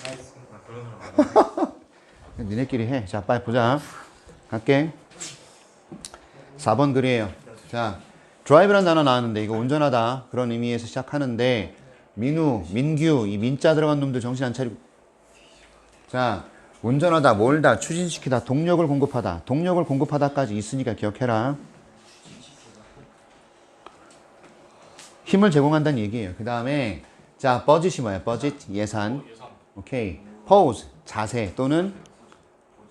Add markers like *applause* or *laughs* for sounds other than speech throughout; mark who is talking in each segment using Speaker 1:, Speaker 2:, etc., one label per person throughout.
Speaker 1: 사람 *laughs*
Speaker 2: 니네끼리 해. 자, 빨리 보자. 갈게. 4번 글이에요. 자, 드라이브라는 단어 나왔는데 이거 운전하다 그런 의미에서 시작하는데 민우, 민규 이 민자 들어간 놈들 정신 안 차리고 자, 운전하다, 몰다, 추진시키다, 동력을 공급하다, 동력을 공급하다까지 있으니까 기억해라. 힘을 제공한다는 얘기예요. 그 다음에 자, 버짓이 뭐야? 버짓 예산. 오케이. pose 자세 또는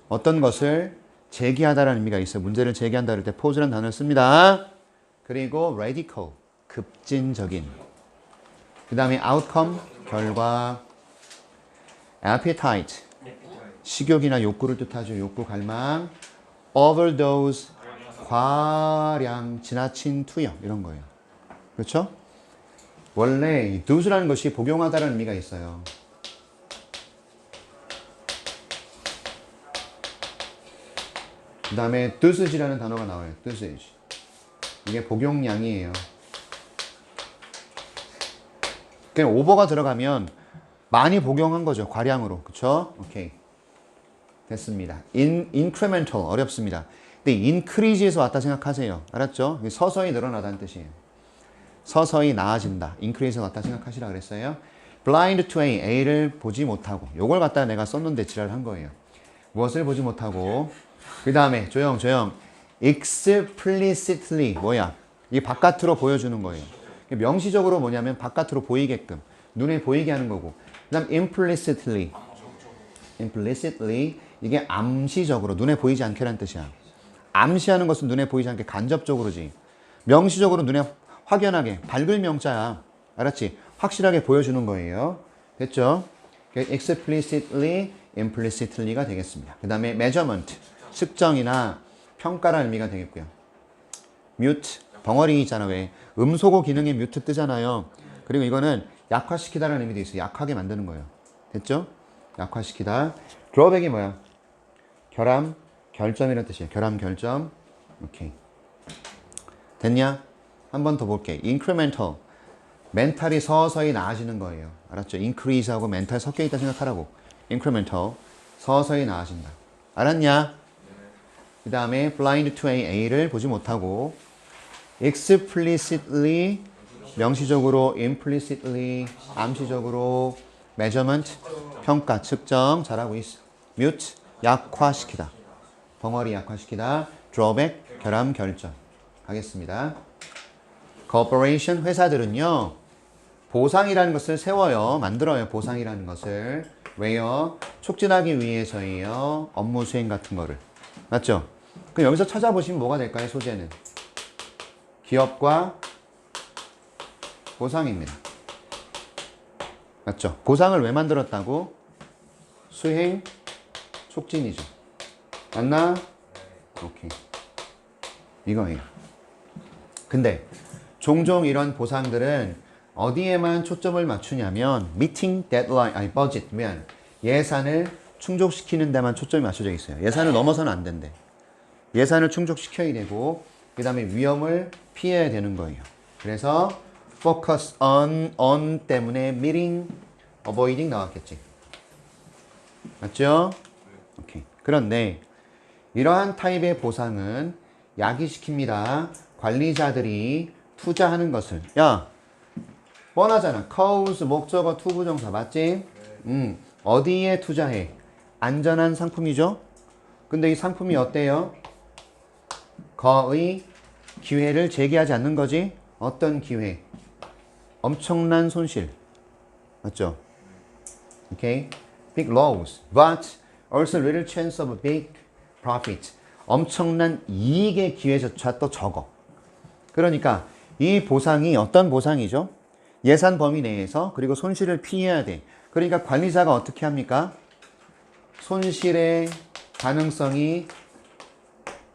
Speaker 2: 어떤 것을 제기하다라는 의미가 있어요. 문제를 제기한다 그럴 때 pose라는 단어를 씁니다. 그리고 radical 급진적인. 그 다음에 outcome 결과. appetite 식욕이나 욕구를 뜻하죠. 욕구 갈망. overdose 과량 지나친 투여 이런 거예요. 그렇죠? 원래 이 do라는 것이 복용하다라는 의미가 있어요. 그 다음에 dosage라는 단어가 나와요. dosage. 이게 복용량이에요. 그냥 오버가 들어가면 많이 복용한 거죠. 과량으로. 그쵸? 오케이. 됐습니다. in, incremental. 어렵습니다. 근데 increase에서 왔다 생각하세요. 알았죠? 서서히 늘어나다는 뜻이에요. 서서히 나아진다. increase에서 왔다 생각하시라 그랬어요. blind to A. A를 보지 못하고. 요걸 갖다 내가 썼는데 지랄한 거예요. 무엇을 보지 못하고. 그 다음에 조용 조용. explicitly 뭐야? 이게 바깥으로 보여주는 거예요. 명시적으로 뭐냐면 바깥으로 보이게끔 눈에 보이게 하는 거고. 그 다음 implicitly implicitly 이게 암시적으로 눈에 보이지 않게란 뜻이야. 암시하는 것은 눈에 보이지 않게 간접적으로지. 명시적으로 눈에 확연하게 밝을 명자야. 알았지? 확실하게 보여주는 거예요. 됐죠? explicitly, implicitly가 되겠습니다. 그 다음에 measurement, 측정이나 평가라는 의미가 되겠고요. 벙어리 있잖아 왜 음소거 기능에 mute 뜨잖아요. 그리고 이거는 약화시키다라는 의미도 있어요. 약하게 만드는 거예요. 됐죠? 약화시키다. drawback이 뭐야? 결함, 결점이라는 뜻이에요. 결함, 결점. 오케이. 됐냐? 한 번 더 볼게. incremental. 멘탈이 서서히 나아지는 거예요. 알았죠? increase하고 멘탈 섞여 있다 생각하라고. incremental. 서서히 나아진다. 알았냐? 그 다음에 blind to A를 보지 못하고 explicitly 명시적으로 implicitly 암시적으로 measurement 평가 측정 잘하고 있어. mute 약화시키다. 벙어리 약화시키다. drawback 결함 결점. 하겠습니다. corporation 회사들은요. 보상이라는 것을 세워요. 만들어요. 보상이라는 것을. 왜요? 촉진하기 위해서예요. 업무 수행 같은 거를. 맞죠? 그럼 여기서 찾아보시면 뭐가 될까요? 소재는. 기업과 보상입니다. 맞죠? 보상을 왜 만들었다고? 수행 촉진이죠. 맞나? 오케이. 이거예요. 근데 종종 이런 보상들은 어디에만 초점을 맞추냐면 미팅 데드라인 아니 버짓 면 예산을 충족시키는 데만 초점이 맞춰져 있어요. 예산을 넘어서는 안 된대. 예산을 충족시켜야 되고 그 다음에 위험을 피해야 되는 거예요. 그래서 focus on on 때문에 meeting avoiding 나왔겠지. 맞죠? 오케이. 그런데 이러한 타입의 보상은 야기시킵니다. 관리자들이 투자하는 것을 야 뻔하잖아. cause 목적어 투부정사 맞지? 음 어디에 투자해? 안전한 상품이죠. 근데 이 상품이 어때요? 거의 기회를 제기하지 않는 거지. 어떤 기회? 엄청난 손실. 맞죠? Okay? Big loss, but also little chance of a big profit. 엄청난 이익의 기회조차 또 적어. 그러니까 이 보상이 어떤 보상이죠? 예산 범위 내에서 그리고 손실을 피해야 돼. 그러니까 관리자가 어떻게 합니까? 손실의 가능성이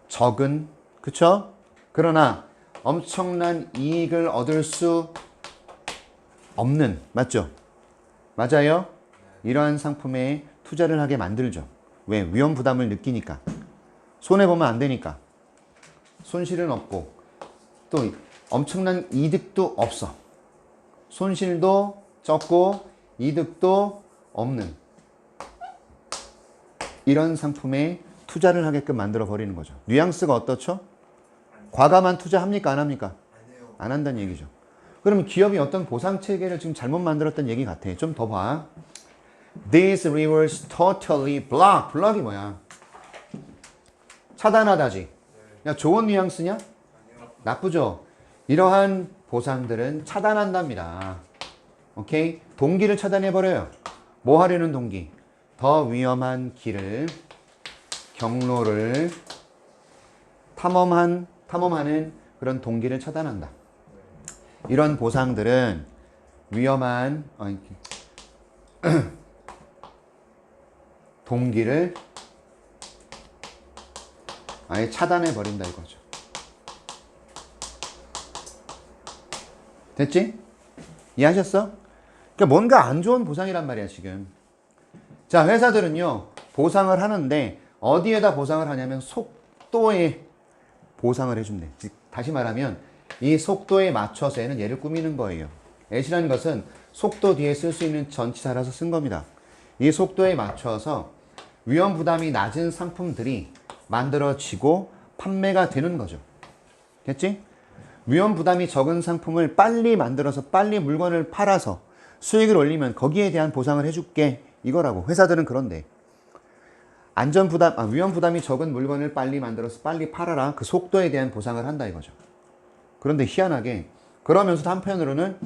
Speaker 2: 적은 그쵸? 그러나 엄청난 이익을 얻을 수 없는 맞죠? 맞아요? 이러한 상품에 투자를 하게 만들죠. 왜? 위험 부담을 느끼니까. 손해 보면 안 되니까. 손실은 없고 또 엄청난 이득도 없어. 손실도 적고 이득도 없는 이런 상품에 투자를 하게끔 만들어 버리는 거죠. 뉘앙스가 어떻죠? 과감한 투자합니까? 안 합니까? 안 한다는 얘기죠. 그러면 기업이 어떤 보상 체계를 지금 잘못 만들었다는 얘기 같아. 좀 더 봐. These rivers totally block. block이 뭐야? 차단하다지. 야, 좋은 뉘앙스냐? 나쁘죠? 이러한 보상들은 차단한답니다. 오케이? 동기를 차단해버려요. 뭐 하려는 동기? 더 위험한 길을, 경로를 탐험한, 탐험하는 그런 동기를 차단한다. 이런 보상들은 위험한, 어, *clears throat* 동기를 아예 차단해 버린다 이거죠. 됐지? 이해하셨어? 그러니까 뭔가 안 좋은 보상이란 말이야 지금. 자 회사들은요 보상을 하는데 어디에다 보상을 하냐면 속도에 보상을 해준대. 즉, 다시 말하면 이 속도에 맞춰서 얘는 얘를 꾸미는 거예요. at라는 것은 속도 뒤에 쓸 수 있는 전치사라서 쓴 겁니다. 이 속도에 맞춰서 위험 부담이 낮은 상품들이 만들어지고 판매가 되는 거죠. 됐지? 위험 부담이 적은 상품을 빨리 만들어서 빨리 물건을 팔아서 수익을 올리면 거기에 대한 보상을 해줄게 이거라고 회사들은 그런데 안전 부담, 아, 위험 부담이 적은 물건을 빨리 만들어서 빨리 팔아라 그 속도에 대한 보상을 한다 이거죠. 그런데 희한하게 그러면서도 한편으로는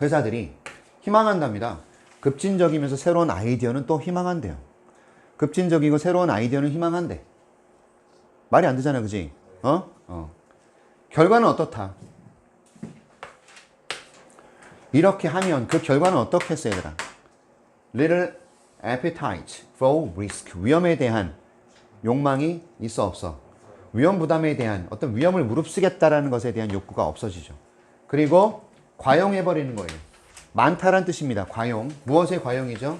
Speaker 2: 회사들이 희망한답니다. 급진적이면서 새로운 아이디어는 또 희망한대요. 급진적이고 새로운 아이디어는 희망한대. 말이 안 되잖아, 그지? 어? 어. 결과는 어떻다? 이렇게 하면 그 결과는 어떻겠어, 얘들아? Little appetite for risk. 위험에 대한 욕망이 있어, 없어? 위험 부담에 대한 어떤 위험을 무릅쓰겠다라는 것에 대한 욕구가 없어지죠. 그리고 과용해버리는 거예요. 많다란 뜻입니다. 과용. 무엇의 과용이죠?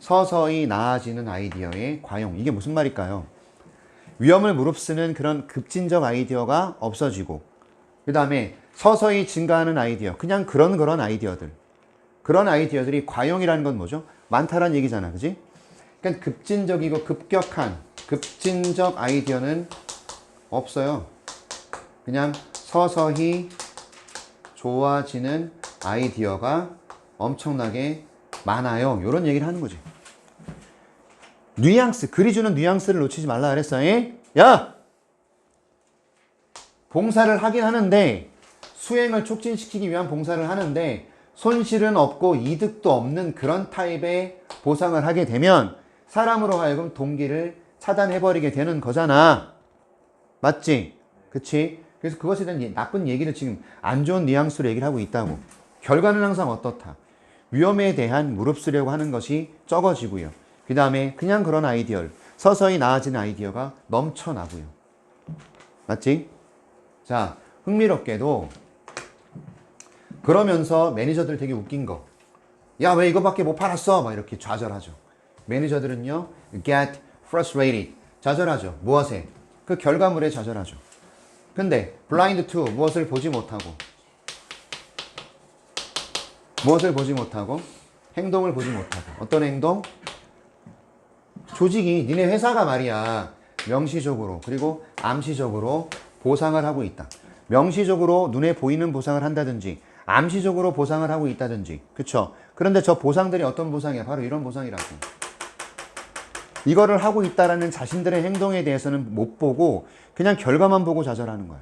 Speaker 2: 서서히 나아지는 아이디어의 과용. 이게 무슨 말일까요? 위험을 무릅쓰는 그런 급진적 아이디어가 없어지고, 그 다음에 서서히 증가하는 아이디어. 그냥 그런 그런 아이디어들. 그런 아이디어들이 과용이라는 건 뭐죠? 많다란 얘기잖아. 그지? 그러니까 급진적이고 급격한 급진적 아이디어는 없어요. 그냥 서서히 좋아지는 아이디어가 엄청나게 많아요. 이런 얘기를 하는 거지. 뉘앙스, 그리 주는 뉘앙스를 놓치지 말라 그랬어. 에? 야! 봉사를 하긴 하는데, 수행을 촉진시키기 위한 봉사를 하는데, 손실은 없고 이득도 없는 그런 타입의 보상을 하게 되면, 사람으로 하여금 동기를 차단해버리게 되는 거잖아. 맞지? 그치? 그래서 그것에 대한 예- 나쁜 얘기를 지금 안 좋은 뉘앙스로 얘기를 하고 있다고. 결과는 항상 어떻다? 위험에 대한 무릅쓰려고 하는 것이 적어지고요. 그 다음에 그냥 그런 아이디어를 서서히 나아지는 아이디어가 넘쳐나고요. 맞지? 자, 흥미롭게도 그러면서 매니저들 되게 웃긴 거. 야, 왜 이거밖에 못 팔았어? 막 이렇게 좌절하죠. 매니저들은요, get frustrated. 좌절하죠. 무엇에? 그 결과물에 좌절하죠. 근데 blind to 무엇을 보지 못하고 무엇을 보지 못하고 행동을 보지 못하고 어떤 행동? 조직이 니네 회사가 말이야 명시적으로 그리고 암시적으로 보상을 하고 있다. 명시적으로 눈에 보이는 보상을 한다든지 암시적으로 보상을 하고 있다든지 그쵸? 그런데 저 보상들이 어떤 보상이야? 바로 이런 보상이라고. 이거를 하고 있다라는 자신들의 행동에 대해서는 못 보고 그냥 결과만 보고 좌절하는 거야.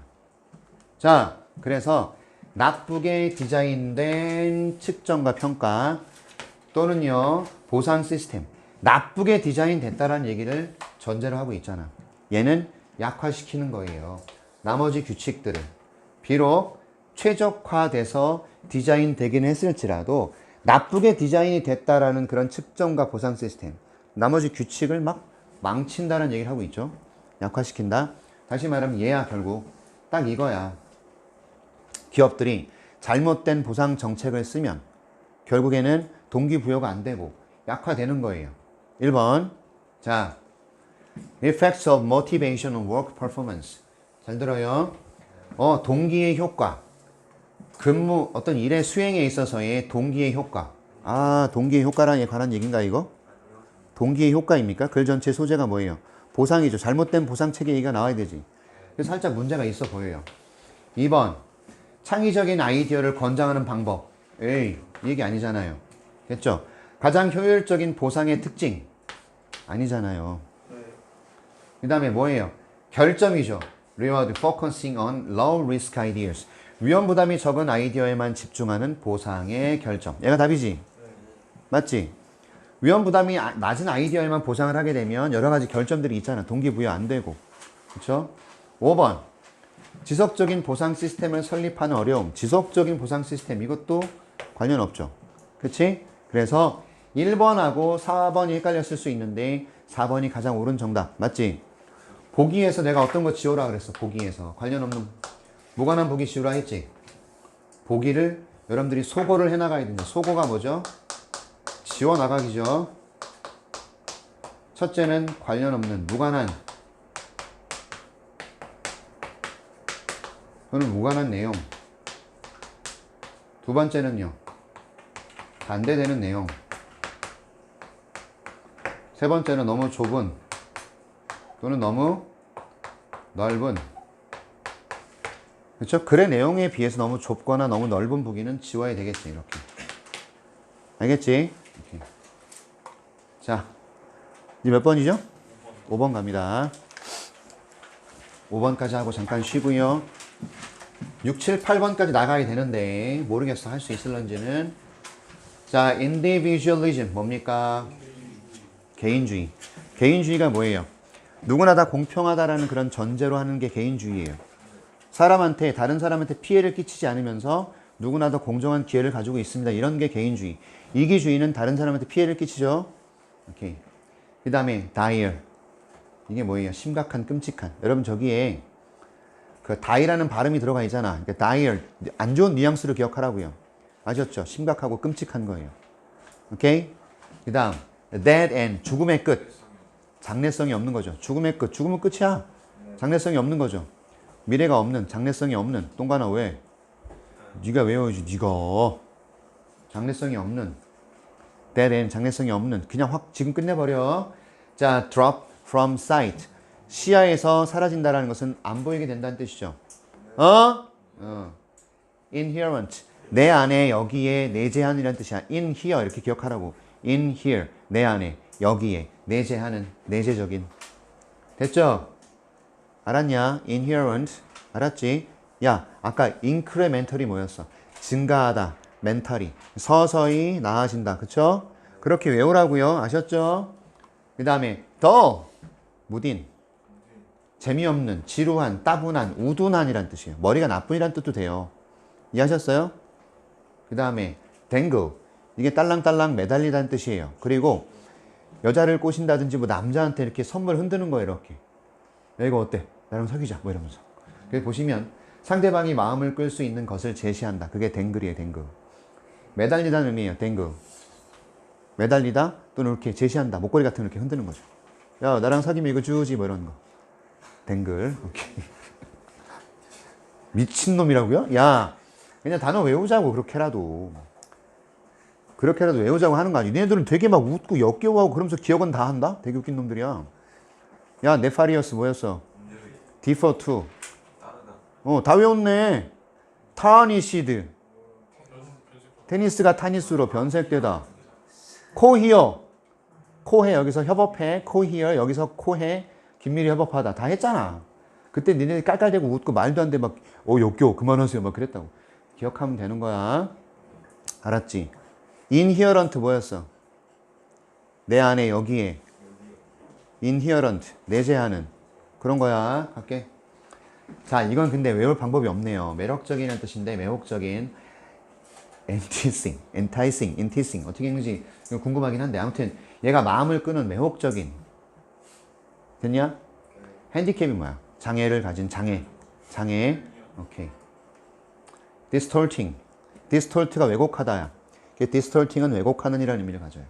Speaker 2: 자, 그래서 나쁘게 디자인된 측정과 평가 또는요 보상 시스템 나쁘게 디자인 됐다라는 얘기를 전제로 하고 있잖아. 얘는 약화시키는 거예요. 나머지 규칙들을 비록 최적화돼서 디자인 되긴 했을지라도 나쁘게 디자인이 됐다라는 그런 측정과 보상 시스템 나머지 규칙을 막 망친다는 얘기를 하고 있죠. 약화시킨다. 다시 말하면 얘야 결국 딱 이거야. 기업들이 잘못된 보상 정책을 쓰면 결국에는 동기부여가 안 되고 약화되는 거예요. 1번. 자, effects of motivation on work performance. 잘 들어요. 어, 동기의 효과. 근무, 어떤 일의 수행에 있어서의 동기의 효과. 아, 동기의 효과라는 관한 얘기인가, 이거? 동기의 효과입니까? 글 전체 소재가 뭐예요? 보상이죠. 잘못된 보상 체계 얘기가 나와야 되지. 그래서 살짝 문제가 있어 보여요. 2번. 창의적인 아이디어를 권장하는 방법. 에이, 이 얘기 아니잖아요. 됐죠? 가장 효율적인 보상의 특징. 아니잖아요. 그 다음에 뭐예요? 결점이죠. Reward focusing on low risk ideas. 위험 부담이 적은 아이디어에만 집중하는 보상의 결점. 얘가 답이지? 맞지? 위험 부담이 아- 낮은 아이디어에만 보상을 하게 되면 여러 가지 결점들이 있잖아. 동기부여 안 되고. 그렇죠? 5번. 지속적인 보상 시스템을 설립하는 어려움. 지속적인 보상 시스템 이것도 관련 없죠. 그렇지? 그래서 1번하고 4번이 헷갈렸을 수 있는데 4번이 가장 옳은 정답. 맞지? 보기에서 내가 어떤 거 지우라 그랬어. 보기에서. 관련 없는 무관한 보기 지우라 했지. 보기를 여러분들이 소고를 해 나가야 된다. 소고가 뭐죠? 지워 나가기죠. 첫째는 관련 없는 무관한 또는 무관한 내용. 두 번째는요. 반대되는 내용. 세 번째는 너무 좁은 또는 너무 넓은 그렇죠? 글의 내용에 비해서 너무 좁거나 너무 넓은 부기는 지워야 되겠지 이렇게 알겠지? 이렇게. 자 이제 몇 번이죠? 5번 갑니다 5번까지 하고 잠깐 쉬고요 6, 7, 8번까지 나가야 되는데 모르겠어 할 수 있을런지는 자 individualism 뭡니까? 개인주의 개인주의가 뭐예요? 누구나 다 공평하다라는 그런 전제로 하는 게 개인주의예요 사람한테 다른 사람한테 피해를 끼치지 않으면서 누구나 다 공정한 기회를 가지고 있습니다. 이런 게 개인주의. 이기주의는 다른 사람한테 피해를 끼치죠. 오케이. 그 다음에 dire. 이게 뭐예요? 심각한, 끔찍한. 여러분 저기에 그 die라는 발음이 들어가 있잖아. 그러니까 dire 안 좋은 뉘앙스를 기억하라고요. 아셨죠? 심각하고 끔찍한 거예요. 오케이. 그 다음 dead end 죽음의 끝. 장래성이 없는 거죠. 죽음의 끝. 죽으면 끝이야. 장래성이 없는 거죠. 미래가 없는 장래성이 없는 똥가나 왜? 네가 외워야지 네가 장래성이 없는 dead 장래성이 없는 그냥 확 지금 끝내버려 자 drop from sight 시야에서 사라진다라는 것은 안 보이게 된다는 뜻이죠 어? 어. inherent 내 안에 여기에 내재한이라는 뜻이야 in here 이렇게 기억하라고 in here 내 안에 여기에 내재하는 내재적인 됐죠? 알았냐? inherent. 알았지? 야, 아까 incremental이 뭐였어? 증가하다. 멘탈이. 서서히 나아진다. 그쵸? 그렇게 외우라고요. 아셨죠? 그 다음에 더 무딘. 재미없는, 지루한, 따분한, 우둔한이란 뜻이에요. 머리가 나쁜이란 뜻도 돼요. 이해하셨어요? 그 다음에 댕글. 이게 딸랑딸랑 매달리다는 뜻이에요. 그리고 여자를 꼬신다든지 뭐 남자한테 이렇게 선물 흔드는 거예요. 이렇게. 야, 이거 어때? 나랑 사귀자. 뭐 이러면서. 그래서 보시면 상대방이 마음을 끌 수 있는 것을 제시한다. 그게 댕글이에요, 댕글. 매달리다는 의미예요, 댕글. 매달리다 또는 이렇게 제시한다. 목걸이 같은 거 이렇게 흔드는 거죠. 야, 나랑 사귀면 이거 주지. 뭐 이런 거. 댕글. 오케이. *laughs* 미친놈이라고요? 야, 그냥 단어 외우자고, 그렇게라도. 그렇게라도 외우자고 하는 거 아니야. 얘네들은 되게 막 웃고 역겨워하고 그러면서 기억은 다 한다? 되게 웃긴 놈들이야. 야, 네파리어스 뭐였어? 디퍼 투. 어, 다 외웠네. 타니시드. 테니스가 타니스로 변색되다. 코히어. 코해 여기서 협업해. 코히어 여기서 코해. 긴밀히 협업하다. 다 했잖아. 그때 니네 깔깔대고 웃고 말도 안 돼 막, 어, 역겨워. 그만하세요. 막 그랬다고. 기억하면 되는 거야. 알았지? 인히어런트 뭐였어? 내 안에 여기에. 인히어런트. 내재하는. 그런 거야. 갈게. 자, 이건 근데 외울 방법이 없네요. 매력적이라는 뜻인데 매혹적인 enticing, enticing, enticing 어떻게 읽는지 궁금하긴 한데 아무튼 얘가 마음을 끄는 매혹적인 됐냐? 핸디캡이 뭐야? 장애를 가진 장애, 장애. 오케이. distorting, distort가 왜곡하다야. 그 distorting은 왜곡하는 이라는 의미를 가져요.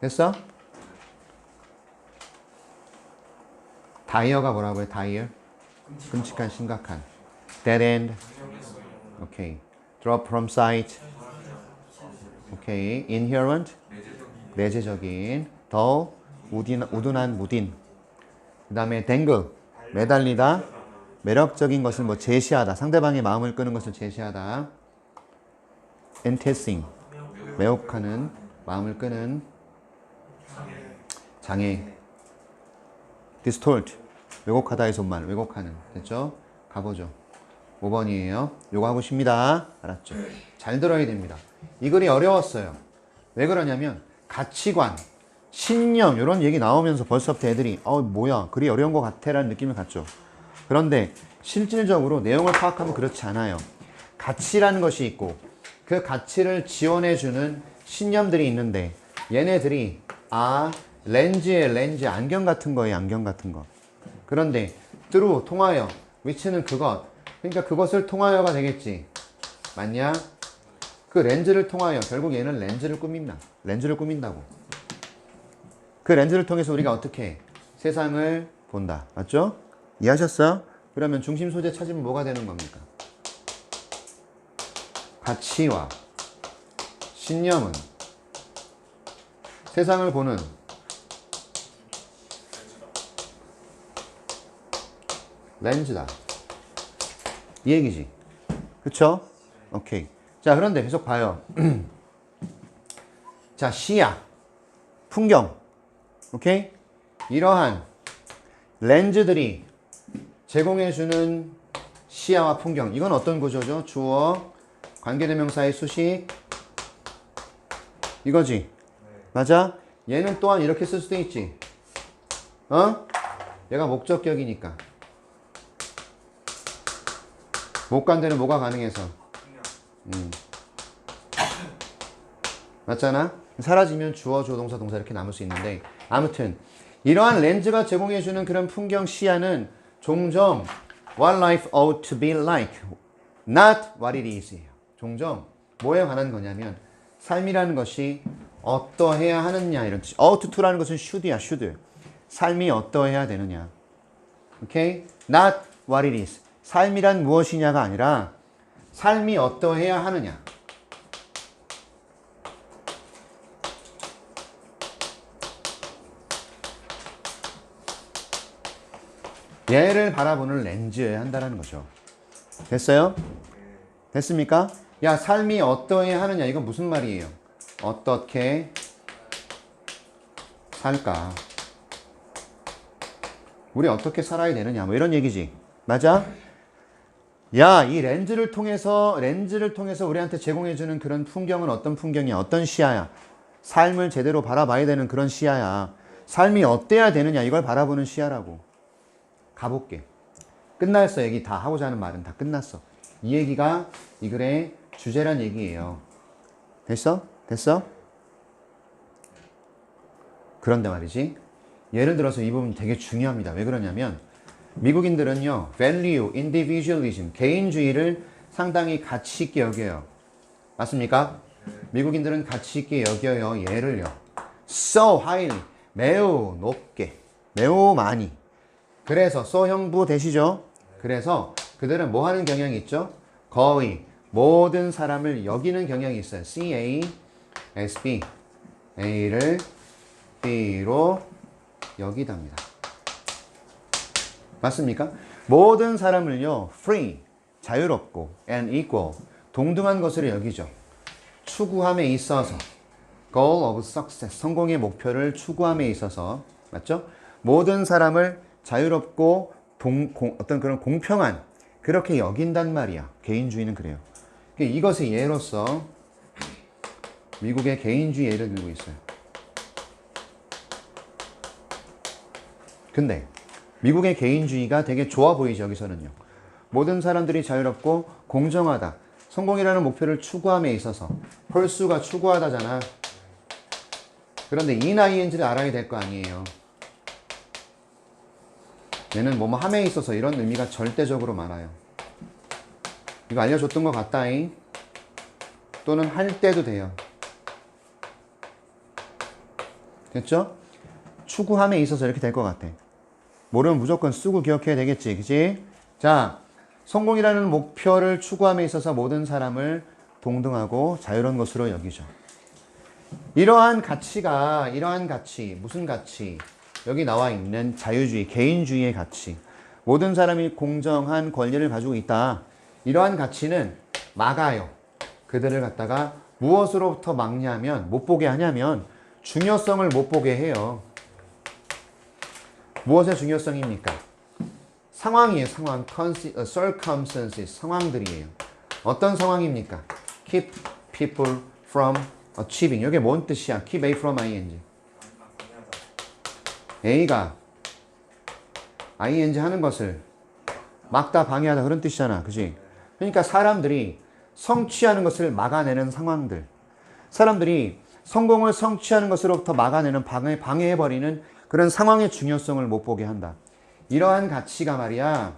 Speaker 2: 됐어? 다이어가 뭐라고요? 다이어? 끔찍한, 심각한. dead end. 오케이. drop from sight. 오케이. inherent. 내재적인 더 우딘, 우둔한 무딘 그 다음에 댕글 매달리다 매력적인 것을 뭐 제시하다 상대방의 마음을 끄는 것을 제시하다 엔테싱 매혹하는 마음을 끄는 장애 distort 왜곡하다의 손말 왜곡하는. 됐죠? 가보죠. 5번이에요. 요거 하고 싶니다. 알았죠? 잘 들어야 됩니다. 이 글이 어려웠어요. 왜 그러냐면 가치관 신념 이런 얘기 나오면서 벌써부터 애들이 어 뭐야 글이 어려운 것 같아 라는 느낌을 갖죠. 그런데 실질적으로 내용을 파악하면 그렇지 않아요. 가치라는 것이 있고 그 가치를 지원해주는 신념들이 있는데 얘네들이 아 렌즈에 렌즈 안경 같은 거예요 안경 같은 거 그런데 through 통하여 which는 그것 그러니까 그것을 통하여가 되겠지 맞냐? 그 렌즈를 통하여 결국 얘는 렌즈를 꾸민다 렌즈를 꾸민다고 그 렌즈를 통해서 우리가 어떻게 해? 세상을 본다 맞죠? 이해하셨어요? 그러면 중심 소재 찾으면 뭐가 되는 겁니까? 가치와 신념은 세상을 보는 렌즈다. 이 얘기지. 그쵸? 오케이. 자, 그런데 계속 봐요. *clears throat* 자, 시야. 풍경. 오케이? 이러한 렌즈들이 제공해주는 시야와 풍경. 이건 어떤 구조죠? 주어, 관계대명사의 수식. 이거지. 맞아? 얘는 또한 이렇게 쓸 수도 있지. 어? 얘가 목적격이니까. 못 간 데는 뭐가 가능해서. 음. 맞잖아? 사라지면 주어, 조동사, 동사 이렇게 남을 수 있는데 아무튼 이러한 렌즈가 제공해주는 그런 풍경 시야는 종종 what life ought to be like, not what it is. 예요. 종종 뭐에 관한 거냐면 삶이라는 것이 어떠해야 하느냐 이런 뜻. ought to라는 것은 should야, should. 삶이 어떠해야 되느냐. 오케이? Not what it is. 삶이란 무엇이냐가 아니라 삶이 어떠해야 하느냐. 얘를 바라보는 렌즈여야 한다는 거죠. 됐어요? 됐습니까? 야, 삶이 어떠해야 하느냐. 이건 무슨 말이에요? 어떻게 살까? 우리 어떻게 살아야 되느냐. 뭐 이런 얘기지. 맞아? 야, 이 렌즈를 통해서, 렌즈를 통해서 우리한테 제공해주는 그런 풍경은 어떤 풍경이야? 어떤 시야야? 삶을 제대로 바라봐야 되는 그런 시야야. 삶이 어때야 되느냐? 이걸 바라보는 시야라고. 가볼게. 끝났어. 얘기 다 하고자 하는 말은 다 끝났어. 이 얘기가 이 글의 주제란 얘기예요. 됐어? 됐어? 그런데 말이지. 예를 들어서 이 부분 되게 중요합니다. 왜 그러냐면 미국인들은요, value, individualism, 개인주의를 상당히 가치 있게 여겨요. 맞습니까? 미국인들은 가치 있게 여겨요. 얘를요. so highly, 매우 높게, 매우 많이. 그래서 so 형부 되시죠? 그래서 그들은 뭐 하는 경향이 있죠? 거의 모든 사람을 여기는 경향이 있어요. C, A, S, B. A를 B로 여기답니다. 맞습니까? 모든 사람을요, free, 자유롭고, and equal, 동등한 것으로 여기죠. 추구함에 있어서, goal of success, 성공의 목표를 추구함에 있어서, 맞죠? 모든 사람을 자유롭고, 동, 공, 어떤 그런 공평한, 그렇게 여긴단 말이야. 개인주의는 그래요. 그러니까 이것의 예로서, 미국의 개인주의 예를 들고 있어요. 근데 미국의 개인주의가 되게 좋아 보이죠, 여기서는요. 모든 사람들이 자유롭고 공정하다. 성공이라는 목표를 추구함에 있어서 펄수가 추구하다잖아. 그런데 인ING를 알아야 될 거 아니에요. 얘는 뭐뭐 함에 있어서 이런 의미가 절대적으로 많아요. 이거 알려줬던 것 같다잉. 또는 할 때도 돼요. 됐죠? 추구함에 있어서 이렇게 될 것 같아. 모르면 무조건 쓰고 기억해야 되겠지. 그치? 자, 성공이라는 목표를 추구함에 있어서 모든 사람을 동등하고 자유로운 것으로 여기죠. 이러한 가치가 이러한 가치 무슨 가치 여기 나와 있는 자유주의 개인주의의 가치 모든 사람이 공정한 권리를 가지고 있다 이러한 가치는 막아요 그들을 갖다가 무엇으로부터 막냐면 못 보게 하냐면 중요성을 못 보게 해요 무엇의 중요성입니까? 상황이에요 상황. 어, circumstances 상황들이에요. 어떤 상황입니까? keep people from achieving. 이게 뭔 뜻이야? keep A from ing. A가 ing 하는 것을 막다 방해하다 그런 뜻이잖아. 그지? 그러니까 사람들이 성취하는 것을 막아내는 상황들. 사람들이 성공을 성취하는 것으로부터 막아내는 방해, 방해해버리는 그런 상황의 중요성을 못 보게 한다 이러한 가치가 말이야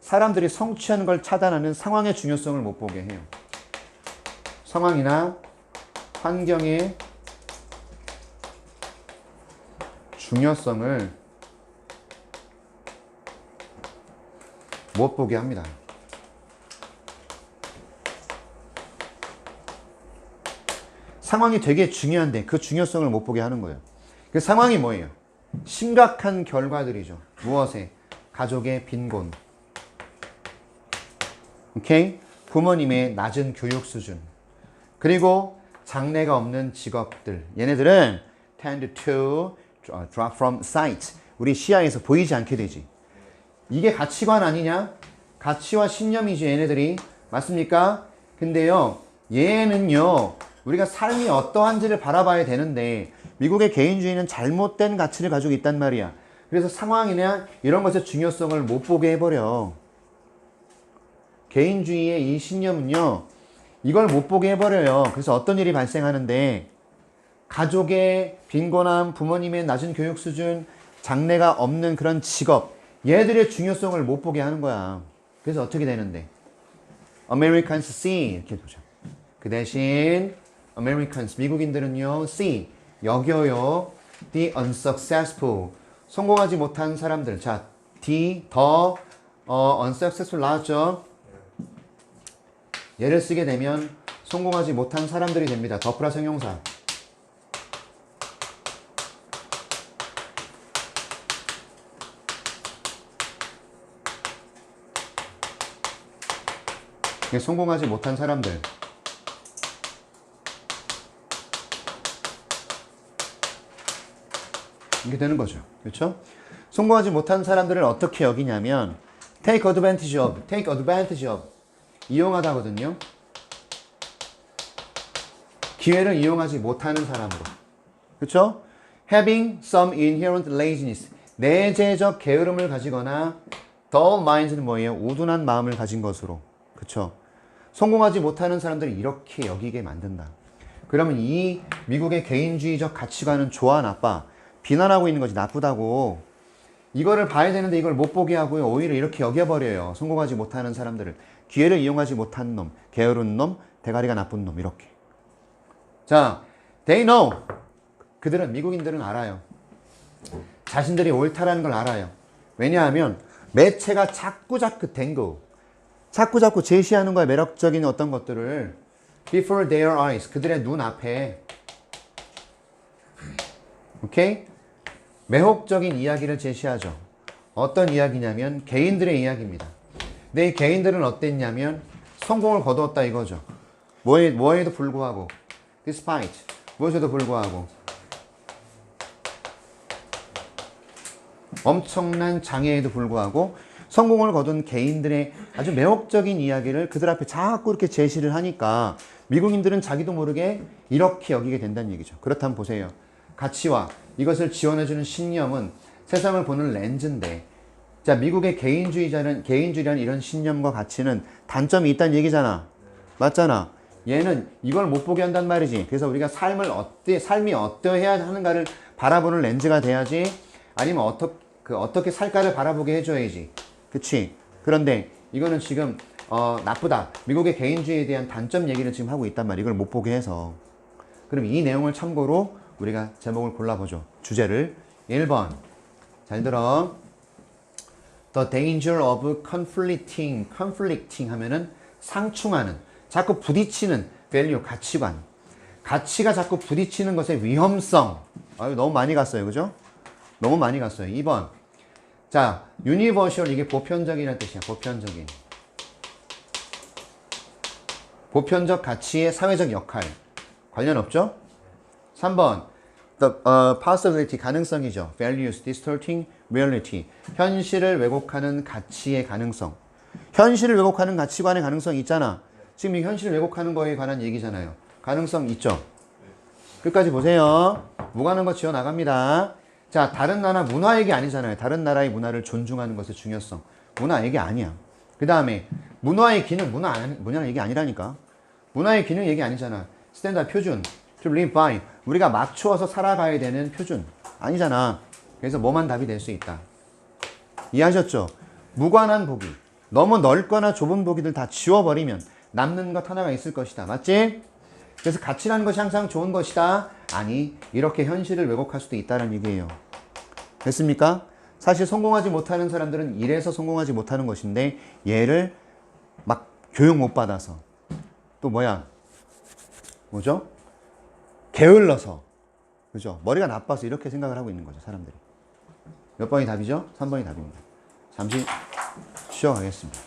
Speaker 2: 사람들이 성취하는 걸 차단하는 상황의 중요성을 못 보게 해요 상황이나 환경의 중요성을 못 보게 합니다. 상황이 되게 중요한데 그 중요성을 못 보게 하는 거예요. 그 상황이 뭐예요? 심각한 결과들이죠. 무엇에? 가족의 빈곤. 오케이? 부모님의 낮은 교육 수준. 그리고 장래가 없는 직업들. 얘네들은 tend to drop from sight. 우리 시야에서 보이지 않게 되지. 이게 가치관 아니냐? 가치와 신념이지 얘네들이. 맞습니까? 근데요. 얘는요. 우리가 삶이 어떠한지를 바라봐야 되는데 미국의 개인주의는 잘못된 가치를 가지고 있단 말이야. 그래서 상황이나 이런 것의 중요성을 못 보게 해버려. 개인주의의 이 신념은요. 이걸 못 보게 해버려요. 그래서 어떤 일이 발생하는데 가족의 빈곤함, 부모님의 낮은 교육 수준, 장래가 없는 그런 직업, 얘들의 중요성을 못 보게 하는 거야. 그래서 어떻게 되는데? Americans see 이렇게 보죠. 그 대신 Americans 미국인들은요 see 여겨요 the unsuccessful 성공하지 못한 사람들 자 D 더 어, unsuccessful 나왔죠. 얘를 쓰게 되면 성공하지 못한 사람들이 됩니다. 더 플러스 형용사. 성공하지 못한 사람들. 이게 되는 거죠. 그렇죠? 성공하지 못한 사람들을 어떻게 여기냐면 take advantage of, take advantage of 이용하다 거든요. 기회를 이용하지 못하는 사람으로. 그렇죠? having some inherent laziness 내재적 게으름을 가지거나 dull minds는 뭐예요? 우둔한 마음을 가진 것으로. 그렇죠? 성공하지 못하는 사람들을 이렇게 여기게 만든다. 그러면 이 미국의 개인주의적 가치관은 좋아 나빠? 비난하고 있는 거지 나쁘다고. 이거를 봐야 되는데 이걸 못 보게 하고요. 오히려 이렇게 여겨버려요. 성공하지 못하는 사람들을. 기회를 이용하지 못한 놈, 게으른 놈, 대가리가 나쁜 놈 이렇게. 자, they know. 그들은 미국인들은 알아요. 자신들이 옳다라는 걸 알아요. 왜냐하면 매체가 자꾸 자꾸 댕고 자꾸 자꾸 제시하는 거야 매력적인 어떤 것들을 before their eyes 그들의 눈 앞에 오케이 매혹적인 이야기를 제시하죠. 어떤 이야기냐면 개인들의 이야기입니다. 근데 이 개인들은 어땠냐면 성공을 거두었다 이거죠. 뭐에, 뭐에도 불구하고 despite 무엇에도 불구하고 엄청난 장애에도 불구하고 성공을 거둔 개인들의 아주 매혹적인 이야기를 그들 앞에 자꾸 이렇게 제시를 하니까 미국인들은 자기도 모르게 이렇게 여기게 된다는 얘기죠. 그렇다면 보세요. 가치와 이것을 지원해주는 신념은 세상을 보는 렌즈인데 자 미국의 개인주의자는 개인주의라는 이런 신념과 가치는 단점이 있다는 얘기잖아. 맞잖아. 얘는 이걸 못 보게 한단 말이지. 그래서 우리가 삶을 어때 삶이 어떠해야 하는가를 바라보는 렌즈가 돼야지. 아니면 어떻게 그 어떻게 살까를 바라보게 해줘야지. 그치? 그런데 이거는 지금 어, 나쁘다. 미국의 개인주의에 대한 단점 얘기를 지금 하고 있단 말이야. 이걸 못 보게 해서. 그럼 이 내용을 참고로 우리가 제목을 골라보죠. 주제를 1번. 잘 들어. The danger of conflicting, conflicting 하면은 상충하는, 자꾸 부딪히는 value, 가치관. 가치가 자꾸 부딪히는 것의 위험성. 아유, 너무 많이 갔어요. 그죠? 너무 많이 갔어요. 2번. 자, universal 이게 보편적이라는 뜻이야. 보편적인. 보편적 가치의 사회적 역할. 관련 없죠? 3번. The uh, possibility 가능성이죠. values distorting reality. 현실을 왜곡하는 가치의 가능성. 현실을 왜곡하는 가치관의 가능성이 있잖아. 지금 이 현실을 왜곡하는 거에 관한 얘기잖아요. 가능성 있죠? 끝까지 보세요. 무관한 거 지워 나갑니다. 자, 다른 나라 문화 얘기 아니잖아요. 다른 나라의 문화를 존중하는 것의 중요성. 문화 얘기 아니야. 그 다음에 문화의 기능, 문화, 문화 얘기 아니라니까. 문화의 기능 얘기 아니잖아. 스탠다드 표준. to live by. 우리가 맞추어서 살아가야 되는 표준. 아니잖아. 그래서 뭐만 답이 될 수 있다. 이해하셨죠? 무관한 보기. 너무 넓거나 좁은 보기들 다 지워버리면 남는 것 하나가 있을 것이다. 맞지? 그래서 가치라는 것이 항상 좋은 것이다. 아니, 이렇게 현실을 왜곡할 수도 있다는 얘기예요. 됐습니까? 사실 성공하지 못하는 사람들은 이래서 성공하지 못하는 것인데 얘를 막 교육 못 받아서 또 뭐야? 뭐죠? 게을러서 그죠? 머리가 나빠서 이렇게 생각을 하고 있는 거죠, 사람들이. 몇 번이 답이죠? 3번이 답입니다. 잠시 쉬어가겠습니다.